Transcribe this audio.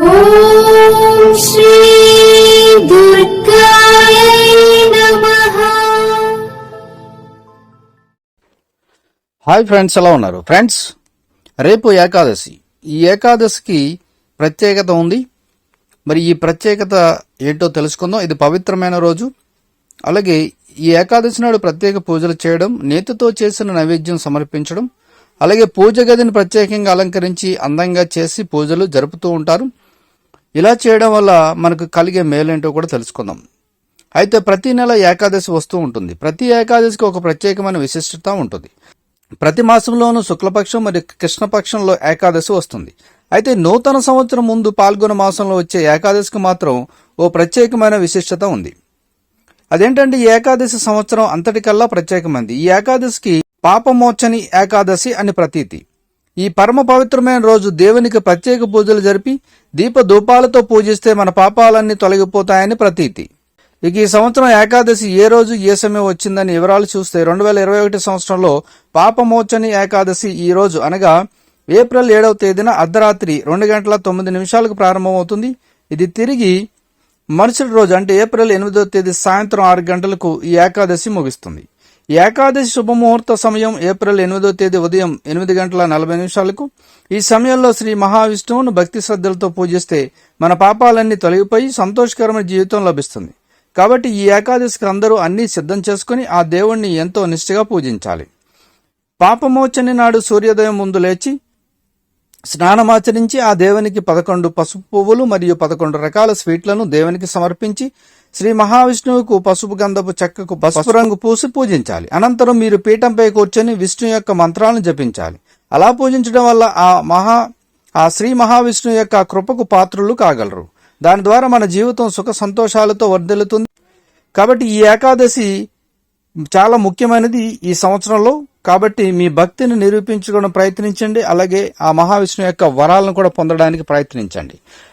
Hi friends ఎలా ఉన్నారు? Friends రేపు ఏకాదశి. ఈ ఏకాదశికి ప్రత్యేకత ఉంది. మరి ఈ ప్రత్యేకత ఏంటో తెలుసుకుందాం. ఇది పవిత్రమైన రోజు. అలాగే ఈ ఏకాదశి నాడు ప్రత్యేక పూజలు చేయడం నేతితో చేసిన నైవేద్యం సమర్పించడం అలాగే పూజ గదిని ప్రత్యేకంగా అలంకరించి అందంగా చేసి పూజలు జరుపుతూ ఉంటారు. ఇలా చేయడం వల్ల మనకు కలిగే మేలేంటో కూడా తెలుసుకుందాం. అయితే ప్రతి నెల ఏకాదశి వస్తూ ఉంటుంది. ప్రతి ఏకాదశికి ఒక ప్రత్యేకమైన విశిష్టత ఉంటుంది. ప్రతి మాసంలోనూ శుక్లపక్షం మరియు కృష్ణపక్షంలో ఏకాదశి వస్తుంది. అయితే నూతన సంవత్సరం ముందు పాల్గొన మాసంలో వచ్చే ఏకాదశికి మాత్రం ఓ ప్రత్యేకమైన విశిష్టత ఉంది. అదేంటంటే ఈ ఏకాదశి సంవత్సరం అంతటికల్లా ప్రత్యేకమైంది. ఈ ఏకాదశికి పాపమోచని ఏకాదశి అని ప్రతీతి. ఈ పరమ పవిత్రమైన రోజు దేవునికి ప్రత్యేక పూజలు జరిపి దీప ధూపాలతో పూజిస్తే మన పాపాలన్నీ తొలగిపోతాయని ప్రతీతి. ఇక ఈ సంవత్సరం ఏకాదశి ఏ రోజు ఏ సమయం వచ్చిందని వివరాలు చూస్తే రెండు వేల ఇరవై ఒకటి సంవత్సరంలో పాపమోచని ఏకాదశి ఈ రోజు అనగా ఏప్రిల్ ఏడవ తేదీన అర్ధరాత్రి రెండు గంటల తొమ్మిది నిమిషాలకు ప్రారంభమవుతుంది. ఇది తిరిగి మరుసటి రోజు అంటే ఏప్రిల్ ఎనిమిదవ తేదీ సాయంత్రం ఆరు గంటలకు ఈ ఏకాదశి ముగుస్తుంది. ఏకాదశి శుభముహూర్త సమయం ఏప్రిల్ ఎనిమిదో తేదీ ఉదయం ఎనిమిది గంటల నలభై నిమిషాలకు. ఈ సమయంలో శ్రీ మహావిష్ణువును భక్తి శ్రద్ధలతో పూజిస్తే మన పాపాలన్నీ తొలగిపోయి సంతోషకరమైన జీవితం లభిస్తుంది. కాబట్టి ఈ ఏకాదశికి అందరూ అన్నీ సిద్ధం చేసుకుని ఆ దేవుణ్ణి ఎంతో నిష్ఠగా పూజించాలి. పాపమోచని నాడు సూర్యోదయం ముందు లేచి స్నానమాచరించి ఆ దేవునికి పదకొండు పసుపు పువ్వులు మరియు పదకొండు రకాల స్వీట్లను దేవునికి సమర్పించి శ్రీ మహావిష్ణువుకు పసుపు గంధపు చెక్కకు పసుపు రంగు పూసి పూజించాలి. అనంతరం మీరు పీఠంపై కూర్చొని విష్ణు యొక్క మంత్రాలను జపించాలి. అలా పూజించడం వల్ల ఆ మహా ఆ శ్రీ మహావిష్ణువు యొక్క కృపకు పాత్రులు కాగలరు. దాని ద్వారా మన జీవితం సుఖ సంతోషాలతో వర్ధిల్లుతుంది. కాబట్టి ఈ ఏకాదశి చాలా ముఖ్యమైనది ఈ సంవత్సరంలో. కాబట్టి మీ భక్తిని నిరూపించుకోవడం ప్రయత్నించండి. అలాగే ఆ మహావిష్ణువు యొక్క వరాలను కూడా పొందడానికి ప్రయత్నించండి.